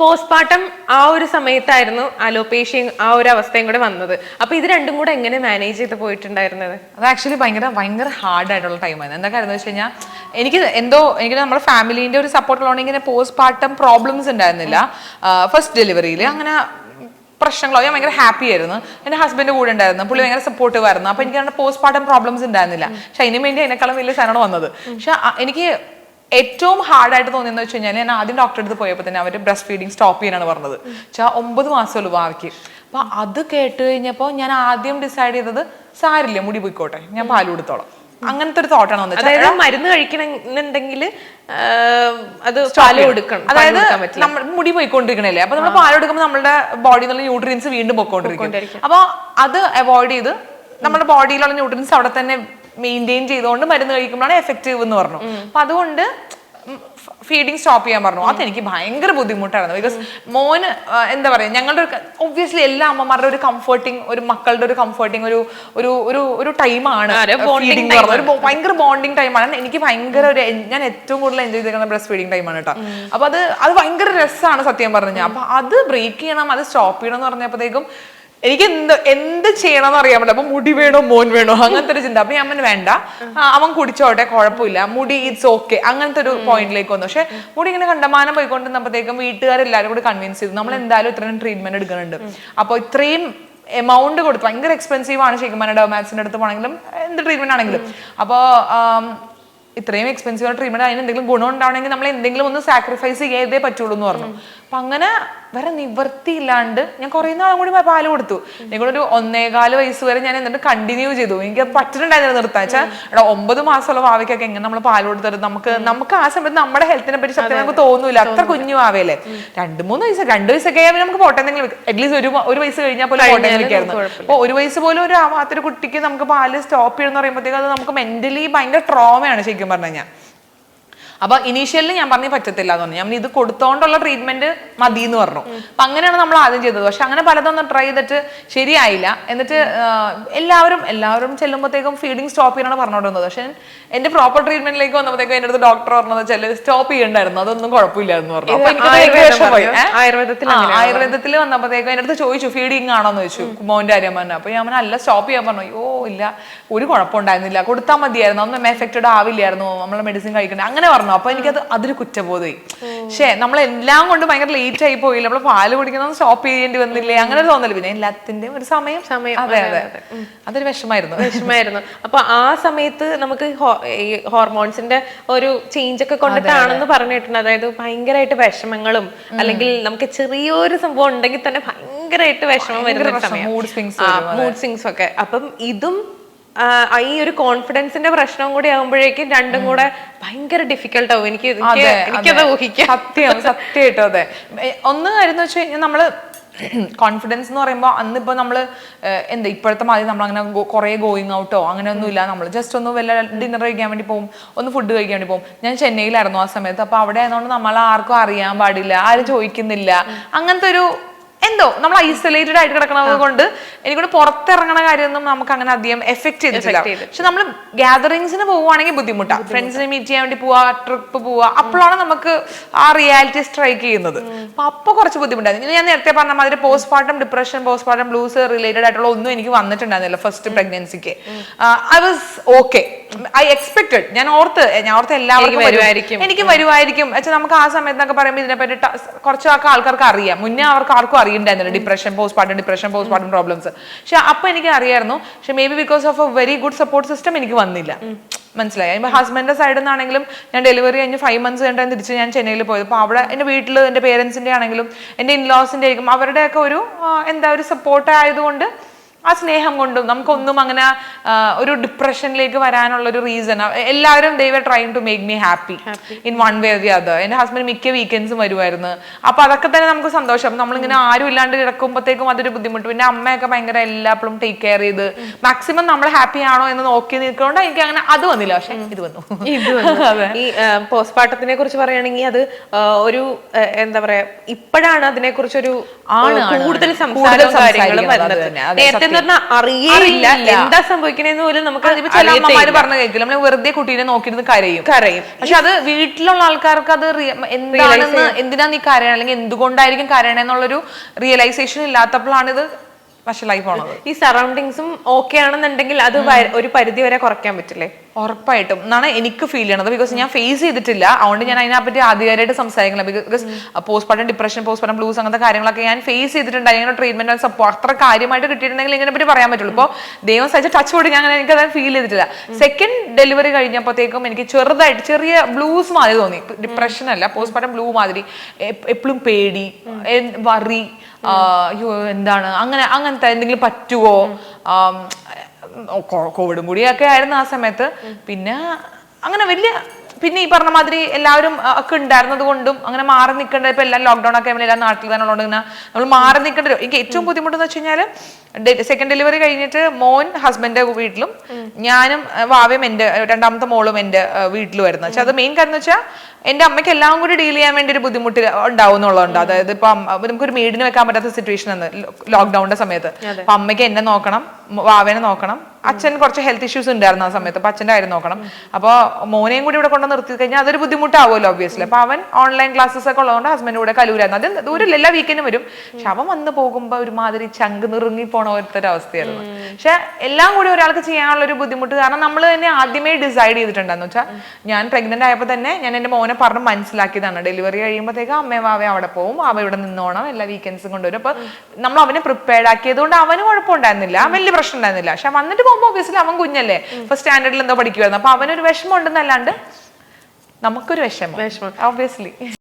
Postmortem ആ ഒരു സമയത്തായിരുന്നു അലോപേഷ്യയും ആ ഒരു അവസ്ഥയും കൂടെ വന്നത്. അപ്പൊ ഇത് രണ്ടും കൂടെ എങ്ങനെ മാനേജ് ചെയ്ത് പോയിട്ടുണ്ടായിരുന്നത്? അത് ആക്ച്വലി ഭയങ്കര ഭയങ്കര ഹാർഡ് ആയിട്ടുള്ള ടൈമായിരുന്നു എന്താ കാര്യം വെച്ച് കഴിഞ്ഞാൽ എനിക്ക് എന്തോ എനിക്ക് നമ്മുടെ ഫാമിലീന്റെ ഒരു സപ്പോർട്ട് ഉള്ളതുകൊണ്ട് ഇങ്ങനെ പോസ്റ്റ്മോർട്ടം പ്രോബ്ലംസ് ഉണ്ടായിരുന്നില്ല. ഫസ്റ്റ് ഡെലിവറിയിൽ അങ്ങനെ പ്രശ്നങ്ങളോ ഞാൻ ഭയങ്കര ഹാപ്പി ആയിരുന്നു. എന്റെ ഹസ്ബൻഡ് കൂടെ ഉണ്ടായിരുന്നു. പുള്ളി ഭയങ്കര സപ്പോർട്ടീവ് ആയിരുന്നു. അപ്പൊ എനിക്ക് അങ്ങനെ പോസ്റ്റ് പാർട്ടം പ്രോബ്ലംസ് ഉണ്ടായിരുന്നില്ല. പക്ഷെ അതിന് വേണ്ടി അതിനേക്കാളും വലിയ സാധനമാണ് വന്നത്. പക്ഷെ എനിക്ക് ഏറ്റവും ഹാർഡായിട്ട് തോന്നിയെന്ന് വെച്ച് കഴിഞ്ഞാൽ ഞാൻ ആദ്യം ഡോക്ടറെ അടുത്ത് പോയപ്പോൾ തന്നെ അവർ ബ്രസ്റ്റ് ഫീഡിങ് സ്റ്റോപ്പ് ചെയ്യാനാണ് പറഞ്ഞത്. വെച്ചാൽ ഒമ്പത് മാസമുള്ളൂ ഭാവിക്ക് അപ്പോൾ അത് കേട്ട് കഴിഞ്ഞപ്പോൾ ഞാൻ ആദ്യം ഡിസൈഡ് ചെയ്തത് സാരില്ല മുടി പോയിക്കോട്ടെ ഞാൻ പാൽ കൊടുത്തോളാം. അങ്ങനത്തെ ഒരു തോട്ടാണ് വന്നത്. അതായത് മരുന്ന് കഴിക്കണമെന്നുണ്ടെങ്കിൽ അത് പാൽ കൊടുക്കണം അതായത് നമ്മൾ മുടി പോയിക്കൊണ്ടിരിക്കണല്ലേ അപ്പൊ നമ്മൾ പാൽ എടുക്കുമ്പോൾ നമ്മുടെ ബോഡിയിൽ നിന്നുള്ള ന്യൂട്രിയൻസ് വീണ്ടും പോയിക്കൊണ്ടിരിക്കും. അപ്പൊ അത് അവോയ്ഡ് ചെയ്ത് നമ്മുടെ ബോഡിയിലുള്ള ന്യൂട്രിയൻസ് അവിടെ തന്നെ മെയിന്റെയിൻ ചെയ്തുകൊണ്ട് മരുന്ന് കഴിക്കുമ്പോഴാണ് എഫക്റ്റീവ് എന്ന് പറഞ്ഞു. അപ്പൊ അതുകൊണ്ട് ഫീഡിങ് സ്റ്റോപ്പ് ചെയ്യാൻ പറഞ്ഞു. അതെനിക്ക് ഭയങ്കര ബുദ്ധിമുട്ടായിരുന്നു. ബിക്കോസ് മോന് എന്താ പറയാ ഞങ്ങളുടെ ഒരു ഒബ്വിയസ്ലി എല്ലാ അമ്മമാരുടെ ഒരു കംഫർട്ടിങ് ഒരു മക്കളുടെ ഒരു കംഫർട്ടിങ് ഒരു ഒരു ഒരു ഒരു ടൈമാണ് ഭയങ്കര ബോണ്ടിങ് ടൈമാണ് എനിക്ക് ഭയങ്കര ഒരു ഞാൻ ഏറ്റവും കൂടുതൽ എൻജോയ് ചെയ്തിരിക്കുന്ന ബ്രസ്റ്റ് ഫീഡിങ് ടൈമാണ് കേട്ടോ. അപ്പൊ അത് അത് ഭയങ്കര രസമാണ് സത്യം പറഞ്ഞു അപ്പൊ അത് ബ്രേക്ക് ചെയ്യണം അത് സ്റ്റോപ്പ് ചെയ്യണം എന്ന് പറഞ്ഞപ്പോഴത്തേക്കും എനിക്ക് എന്ത് എന്ത് ചെയ്യണം എന്ന് അറിയാൻ പറ്റില്ല. അപ്പൊ മുടി വേണോ മോൻ വേണോ? അങ്ങനത്തെ ഒരു ചിന്ത. അപ്പൊ ഞാൻ അമ്മന് വേണ്ട. അവൻ കുടിച്ചോട്ടെ കുഴപ്പമില്ല. മുടി ഇറ്റ്സ് ഓക്കെ അങ്ങനത്തെ ഒരു പോയിന്റിലേക്ക് വന്നു. പക്ഷെ മുടി ഇങ്ങനെ കണ്ടമാനം പോയിക്കൊണ്ടിരുന്നപ്പോഴത്തേക്കും വീട്ടുകാരെല്ലാവരും കൂടി കൺവിൻസ് ചെയ്തു. നമ്മൾ എന്തായാലും ഇത്രയും ട്രീറ്റ്മെന്റ് എടുക്കുന്നുണ്ട്. അപ്പോൾ ഇത്രയും എമൗണ്ട് കൊടുത്ത്. ഭയങ്കര എക്സ്പെൻസീവ് ആണ് ശരിക്കും ഡോമാക്സിന്റെ അടുത്ത് പോണെങ്കിലും എന്ത് ട്രീറ്റ്മെന്റ് ആണെങ്കിലും. അപ്പോൾ ഇത്രയും എക്സ്പെൻസീവ് ട്രീറ്റ്മെന്റ് അതിന് എന്തെങ്കിലും ഗുണം ഉണ്ടാവണമെങ്കിൽ നമ്മൾ എന്തെങ്കിലും ഒന്ന് സാക്രിഫൈസ് ചെയ്തേ പറ്റുള്ളൂ എന്ന് പറഞ്ഞു. അപ്പൊ അങ്ങനെ വേറെ നിവർത്തിയില്ലാണ്ട് ഞാൻ കുറേ നാളും കൂടി പാൽ കൊടുത്തു. എനിക്കൊരു ഒന്നേകാൽ വയസ്സ് വരെ ഞാൻ എന്നിട്ട് കണ്ടിന്യൂ ചെയ്തു. എനിക്ക് പറ്റുന്നുണ്ടായിരുന്നു നിർത്താൻ. വെച്ചാൽ എടാ ഒമ്പത് മാസമുള്ള ഭാവിക്കൊക്കെ എങ്ങനെ നമ്മൾ പാൽ കൊടുത്തത്? നമുക്ക് നമുക്ക് ആ സമയത്ത് നമ്മുടെ ഹെൽത്തിനെ പറ്റി സത്യം നമുക്ക് തോന്നൂല. അത്ര കുഞ്ഞു ആവേലേ രണ്ട് മൂന്ന് വയസ്സ് രണ്ട് വയസ്സൊക്കെ നമുക്ക് പോട്ടെ എന്തെങ്കിലും അറ്റ്ലീസ്റ്റ് ഒരു ഒരു വയസ്സ് കഴിഞ്ഞാൽ പോലും പോട്ടെ വിളിക്കായിരുന്നു. അപ്പൊ ഒരു വയസ്സ് പോലും ഒരു ആവാത്തൊരു കുട്ടിക്ക് നമുക്ക് പാൽ സ്റ്റോപ്പ് ചെയ്യണമെന്ന് പറയുമ്പോഴത്തേക്ക് അത് നമുക്ക് മെന്റലി ഭയങ്കര ട്രോമയാണ് ശരിക്കും പറഞ്ഞു കഴിഞ്ഞാൽ അപ്പൊ ഇനീഷ്യലി ഞാൻ പറഞ്ഞു പറ്റത്തില്ല എന്ന് പറഞ്ഞു. ഞാൻ ഇത് കൊടുത്തോണ്ടുള്ള ട്രീറ്റ്മെന്റ് മതി എന്ന് പറഞ്ഞു അപ്പൊ അങ്ങനെയാണ് നമ്മൾ ആദ്യം ചെയ്തത്. പക്ഷെ അങ്ങനെ പലതൊന്നും ട്രൈ ചെയ്തിട്ട് ശരിയായില്ല. എന്നിട്ട് എല്ലാവരും എല്ലാവരും ചെല്ലുമ്പോഴത്തേക്കും ഫീഡിങ് സ്റ്റോപ്പ് ചെയ്യണമെന്ന് പറഞ്ഞുകൊണ്ടിരുന്നത് പക്ഷെ എന്റെ പ്രോപ്പർ ട്രീറ്റ്മെന്റിലേക്ക് വന്നപ്പോഴത്തേക്കും എന്റെ അടുത്ത് ഡോക്ടർ പറഞ്ഞത് ചില സ്റ്റോപ്പ് ചെയ്യണ്ടായിരുന്നു. അതൊന്നും ഭയങ്കര ആയുർവേദം പറഞ്ഞു. ആയുർവേദത്തിൽ വന്നപ്പോഴത്തേക്കും എന്റെ അടുത്ത് ചോദിച്ചു ഫീഡിങ് ആണോന്ന് ചോദിച്ചു മോന്റെ കാര്യം പറഞ്ഞു. അപ്പൊ ഞാൻ അവനെ അല്ല സ്റ്റോപ്പ് ചെയ്യാൻ പറഞ്ഞു. ഓ ഇല്ല. ഒരു കുഴപ്പമുണ്ടായിരുന്നില്ല. കൊടുത്താൽ മതിയായിരുന്നു. ഒന്നും എഫക്റ്റഡ് ആവില്ലായിരുന്നു. നമ്മളെ മെഡിസിൻ കഴിക്കണ്ടേ. അങ്ങനെ പറഞ്ഞു. അപ്പൊ എനിക്കത് അതിൽ കുറ്റബോധമായി. പക്ഷേ നമ്മളെല്ലാം കൊണ്ട് ഭയങ്കര ലേറ്റ് ആയി പോയില്ല? നമ്മൾ പാൽ കുടിക്കുന്നത് സ്റ്റോപ്പ് ചെയ്യേണ്ടി വന്നില്ലേ? അങ്ങനെ ഒരു തോന്നൽ. പിന്നെ എല്ലാത്തിന്റെയും ഒരു സമയം. സമയം, അതെ അതെ, അതെ. അതൊരു വിഷമായിരുന്നു. വിഷമായിരുന്നു. അപ്പൊ ആ സമയത്ത് നമുക്ക് ഹോർമോൺസിന്റെ ഒരു ചേഞ്ച് ഒക്കെ കൊണ്ടിട്ടാണെന്ന് പറഞ്ഞിട്ടുണ്ട്. അതായത് ഭയങ്കരമായിട്ട് വിഷമങ്ങളും അല്ലെങ്കിൽ നമുക്ക് ചെറിയൊരു സംഭവം ഉണ്ടെങ്കിൽ തന്നെ ഭയങ്കരമായിട്ട് വിഷമം വരുന്ന സമയം. മൂഡ് സ്വിങ്സ് ഒക്കെ. അപ്പം ഇതും ഈ ഒരു കോൺഫിഡൻസിന്റെ പ്രശ്നം കൂടി ആകുമ്പോഴേക്കും രണ്ടും കൂടെ ഭയങ്കര ഡിഫിക്കൽട്ട് ആവും. എനിക്ക് എനിക്കത് ഊഹിക്കാം. സത്യം സത്യമായിട്ടോ അതെ. ഒന്ന് കാര്യം എന്ന് വെച്ച് കഴിഞ്ഞാൽ നമ്മൾ കോൺഫിഡൻസ് എന്ന് പറയുമ്പോൾ അന്നിപ്പോ നമ്മൾ നമ്മൾ എന്താ ഇപ്പോഴത്തെ മാതിരി നമ്മൾ അങ്ങനെ കുറെ ഗോയിങ് ഔട്ടോ അങ്ങനെ ഒന്നും ഇല്ല നമ്മൾ ജസ്റ്റ് ഒന്ന് വല്ല ഡിന്നർ കഴിക്കാൻ വേണ്ടി പോകും ഒന്ന് ഫുഡ് കഴിക്കാൻ വേണ്ടി പോകും ഞാൻ ചെന്നൈയിലായിരുന്നു ആ സമയത്ത്. അപ്പോൾ അവിടെ ആയതുകൊണ്ട് നമ്മൾ ആർക്കും അറിയാൻ പാടില്ല ആരും ചോദിക്കുന്നില്ല. അങ്ങനത്തെ ഒരു എന്തോ നമ്മൾ ഐസൊലേറ്റഡ് ആയിട്ട് കിടക്കുന്നത് കൊണ്ട് എനിക്കൂടെ പുറത്തിറങ്ങണ കാര്യമൊന്നും നമുക്ക് അങ്ങനെ അധികം എഫക്ട് ചെയ്തിട്ടില്ല. പക്ഷെ നമ്മൾ ഗ്യാതറിങ്സിന് പോവുകയാണെങ്കിൽ ബുദ്ധിമുട്ടാണ് ഫ്രണ്ട്സിനെ മീറ്റ് ചെയ്യാൻ വേണ്ടി പോവാ ട്രിപ്പ് പോവാ അപ്പോഴാണ് നമുക്ക് ആ റിയാലിറ്റി സ്ട്രൈക്ക് ചെയ്യുന്നത്. അപ്പൊ അപ്പൊ കുറച്ച് ബുദ്ധിമുട്ടായിരുന്നു ഞാൻ നേരത്തെ പറഞ്ഞ മാതിരി postpartum depression postpartum blues related ആയിട്ടുള്ള ഒന്നും എനിക്ക് വന്നിട്ടുണ്ടായിരുന്നില്ല first പ്രഗ്നൻസിക്ക് I was okay I expected ഞാൻ ഓർത്ത് ഞാൻ ഓർത്ത് എല്ലാവർക്കും വരുമായിരിക്കും. എനിക്ക് വരുമായിരിക്കും. വെച്ചാൽ നമുക്ക് ആ സമയത്തൊക്കെ പറയുമ്പോൾ ഇതിനെപ്പറ്റി കുറച്ചൊക്കെ ആൾക്കാർക്ക് അറിയാം. മുന്നേ അവർക്ക് ആർക്കും അറിയണ്ടായിരുന്നില്ല. Depression postpartum depression postpartum problems പക്ഷെ അപ്പൊ എനിക്ക് അറിയായിരുന്നു. പക്ഷെ maybe because of a very good support system എനിക്ക് വന്നില്ല. മനസ്സിലായി? ഇപ്പൊ ഹസ്ബൻഡിന്റെ സൈഡിൽ നിന്നാണെങ്കിലും ഞാൻ ഡെലിവറി കഴിഞ്ഞ് ഫൈവ് മന്ത്സ് കണ്ടാൽ തിരിച്ച് ഞാൻ ചെന്നൈയിൽ പോയത്. അപ്പോൾ അവിടെ എന്റെ വീട്ടിൽ എന്റെ പേരൻസിന്റെ ആണെങ്കിലും എന്റെ ഇൻലോസിന്റെ ആയിരിക്കും അവരുടെയൊക്കെ ഒരു എന്താ ഒരു സപ്പോർട്ട് ആയതുകൊണ്ട് ആ സ്നേഹം കൊണ്ടും നമുക്കൊന്നും അങ്ങനെ ഒരു ഡിപ്രഷനിലേക്ക് വരാനുള്ള ഒരു റീസൺ എല്ലാവരും ദൈവ trying to make me happy in one way the other എന്റെ ഹസ്ബൻഡ് മിക്ക വീക്കെൻഡ്സും വരുമായിരുന്നു അപ്പൊ അതൊക്കെ തന്നെ നമുക്ക് സന്തോഷം. നമ്മളിങ്ങനെ ആരും ഇല്ലാണ്ട് കിടക്കുമ്പോഴത്തേക്കും അതൊരു ബുദ്ധിമുട്ട്. പിന്നെ അമ്മയൊക്കെ ഭയങ്കര എല്ലാപ്പോഴും ടേക്ക് കെയർ ചെയ്ത് മാക്സിമം നമ്മൾ ഹാപ്പി ആണോ എന്ന് നോക്കി നിൽക്കുന്നതുകൊണ്ട് എനിക്ക് അങ്ങനെ അത് വന്നില്ല. പക്ഷെ ഇത് വന്നു. ഇത് വന്നു. ഈ പോസ്റ്റ്മോർട്ടത്തിനെ കുറിച്ച് പറയുകയാണെങ്കിൽ അത് ഒരു എന്താ പറയാ ഇപ്പോഴാണ് അതിനെ കുറിച്ചൊരു ആണ്, കൂടുതൽ. സംസാരവും കാര്യങ്ങളും വരുന്നത്. നേരത്തെ പറഞ്ഞാൽ അറിയില്ല. എന്താ സംഭവിക്കണേന്ന് പോലും നമുക്ക് ചില അമ്മമാര് പറഞ്ഞു കേൾക്കില്ല. നമ്മൾ വെറുതെ കുട്ടീനെ നോക്കിയിരുന്ന് കരയും. കരയും. പക്ഷെ അത് വീട്ടിലുള്ള ആൾക്കാർക്ക് അത് എന്താണെന്ന് എന്തിനാ നീ കരയണം? അല്ലെങ്കിൽ എന്തുകൊണ്ടായിരിക്കും കരയണെന്നുള്ളൊരു റിയലൈസേഷൻ ഇല്ലാത്തപ്പോഴാണ് ഇത് വഷളായി പോണത്. ഈ സറൗണ്ടിങ്സും ഓക്കെ ആണെന്നുണ്ടെങ്കിൽ അത് ഒരു പരിധി വരെ കുറയ്ക്കാൻ പറ്റില്ലേ? ഉറപ്പായിട്ടും. എന്നാണ് എനിക്ക് ഫീൽ ചെയ്യണത്. ബിക്കോസ് ഞാൻ ഫേസ് ചെയ്തിട്ടില്ല. അതുകൊണ്ട് ഞാൻ അതിനെപ്പറ്റി ആധികാരികമായിട്ട് സംസാരിക്കില്ല because postmortem depression postmortem blues അങ്ങനത്തെ കാര്യങ്ങളൊക്കെ ഞാൻ ഫേസ് ചെയ്തിട്ടുണ്ട്. അങ്ങനെ ട്രീറ്റ്മെന്റ് സപ്പോർട്ട് അത്ര കാര്യമായിട്ട് കിട്ടിയിട്ടുണ്ടെങ്കിൽ ഇതിനെ പറ്റി പറയാൻ പറ്റുള്ളൂ. ഇപ്പോൾ ദൈവം സഹിച്ച ടച്ച് കൊടുക്കുക അങ്ങനെ എനിക്ക് ഫീൽ ചെയ്തിട്ടില്ല. സെക്കൻഡ് ഡെലിവറി കഴിഞ്ഞപ്പോഴത്തേക്കും എനിക്ക് ചെറുതായിട്ട് ചെറിയ ബ്ലൂസ് മാതിരി തോന്നി. ഡിപ്രഷൻ അല്ല പോസ്റ്റ്മോർട്ടം ബ്ലൂ മാതിരി. എപ്പോഴും പേടി വറി അയ്യോ എന്താണ്? അങ്ങനെ അങ്ങനത്തെ എന്തെങ്കിലും പറ്റുമോ കോവിഡും കൂടിയൊക്കെ ആയിരുന്നു ആ സമയത്ത്. പിന്നെ അങ്ങനെ വലിയ പിന്നെ ഈ പറഞ്ഞ മാതിരി എല്ലാവരും ഒക്കെ ഉണ്ടായിരുന്നത് കൊണ്ടും അങ്ങനെ മാറി നിൽക്കേണ്ട ഇപ്പൊ എല്ലാം ലോക്ക്ഡൌൺ ഒക്കെ എല്ലാം നാട്ടിൽ തന്നെ ഇങ്ങനെ നമ്മൾ മാറി നിൽക്കേണ്ട എനിക്ക് ഏറ്റവും ബുദ്ധിമുട്ട് എന്ന് വെച്ച് കഴിഞ്ഞാൽ സെക്കൻഡ് ഡെലിവറി കഴിഞ്ഞിട്ട് മോൻ ഹസ്ബൻഡ് വീട്ടിലും ഞാനും വാവയും എന്റെ രണ്ടാമത്തെ മോളും എന്റെ വീട്ടിൽ പക്ഷെ അത് മെയിൻ കാര്യം എന്ന് വെച്ചാൽ എന്റെ അമ്മയ്ക്ക് എല്ലാം കൂടി ഡീൽ ചെയ്യാൻ വേണ്ടി ഒരു ബുദ്ധിമുട്ട് ഉണ്ടാവും എന്നുള്ളതുണ്ട് അതായത് ഇപ്പൊ നമുക്കൊരു മെയ്ഡിന് വെക്കാൻ പറ്റാത്ത സിറ്റുവേഷൻ ആണ് ലോക്ക്ഡൌണിന്റെ സമയത്ത്. അപ്പൊ അമ്മയ്ക്ക് എന്നെ നോക്കണം വാവേനെ നോക്കണം അച്ഛൻ കുറച്ച് ഹെൽത്ത് ഇഷ്യൂസ് ഉണ്ടായിരുന്നു ആ സമയത്ത്. അപ്പൊ അച്ഛന്റെ കാര്യം നോക്കണം. അപ്പോൾ മോനെയും കൂടി ഇവിടെ കൊണ്ട് നിർത്തി കഴിഞ്ഞാൽ അതൊരു ബുദ്ധിമുട്ടാവുമല്ലോ ഒബ്വിയസ്ലി അപ്പൊ അവൻ ഓൺലൈൻ ക്ലാസ്സസ് ഒക്കെ ഉള്ളതുകൊണ്ട് ഹസ്ബൻഡ് കൂടെ കലൂരായിരുന്നു. അത് ദൂരമില്ല എല്ലാ വീക്കെൻഡും വരും. പക്ഷെ അവൻ വന്ന് പോകുമ്പോൾ ഒരുമാതിരി ചങ്ക് നിറുങ്ങി പോണ ഒരു അവസ്ഥയായിരുന്നു. പക്ഷെ എല്ലാം കൂടി ഒരാൾക്ക് ചെയ്യാനുള്ള ഒരു ബുദ്ധിമുട്ട് കാരണം നമ്മൾ തന്നെ ആദ്യമേ ഡിസൈഡ് ചെയ്തിട്ടുണ്ടെന്ന് വെച്ചാൽ ഞാൻ പ്രഗ്നന്റ് ആയപ്പോൾ തന്നെ ഞാൻ എന്റെ മോനെ പറഞ്ഞ് മനസ്സിലാക്കിയതാണ്. ഡെലിവറി കഴിയുമ്പോഴത്തേക്ക് അമ്മയും വാവയും അവിടെ പോകും അവ ഇവിടെ നിന്നോണം. എല്ലാ വീക്കെൻഡ്സും കൊണ്ടുവരും. അപ്പൊ നമ്മൾ അവനെ പ്രിപ്പയർഡ് ആക്കിയതുകൊണ്ട് അവന് കുഴപ്പമുണ്ടായിരുന്നില്ല. വലിയ പ്രശ്നം ഉണ്ടായിരുന്നില്ല. പക്ഷെ വന്നിട്ട് പോകുമ്പോൾ ഒബിയസ്ലി അവൻ കുഞ്ഞല്ലേ. ഫസ്റ്റ് സ്റ്റാൻഡേർഡിൽ എന്തോ പഠിക്കുമായിരുന്നു അപ്പൊ അവനൊരു വിഷമം ഉണ്ടെന്നല്ലാണ്ട് നമുക്കൊരു വിഷമം. ഓബിയസ്ലി